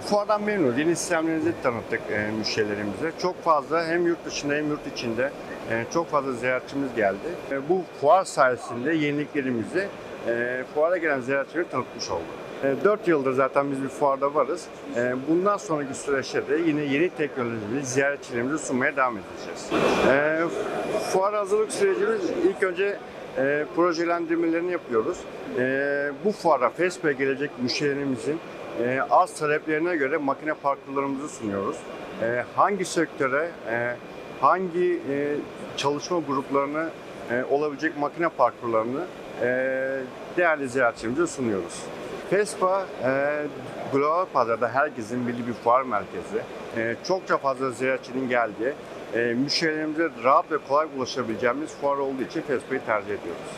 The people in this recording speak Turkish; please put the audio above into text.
fuardan memnunuz. Yeni sistemlerimizi tanıttık e, müşterilerimize. Çok fazla hem yurt dışında hem yurt içinde e, çok fazla ziyaretçimiz geldi. E, bu fuar sayesinde yeniliklerimizi e, fuara gelen ziyaretçilere tanıtmış olduk. 4 yıldır zaten biz bir fuarda varız. E, bundan sonraki süreçte de yine yeni teknolojileri ziyaretçilerimize sunmaya devam edeceğiz. E, fuar hazırlık sürecimiz ilk önce e, projelendirmelerini yapıyoruz. E, bu fuara FESP'e gelecek müşterilerimizin e, az taleplerine göre makine parkurlarımızı sunuyoruz. E, hangi sektöre, e, hangi e, çalışma gruplarına e, olabilecek makine parkurlarını e, değerli ziyaretçilerimize sunuyoruz. FESPA e, global pazarda herkesin bildiği bir fuar merkezi. E, çokça fazla ziyaretçinin geldiği, müşterilerimize rahat ve kolay ulaşabileceğimiz fuar olduğu için FESPA'yı tercih ediyoruz.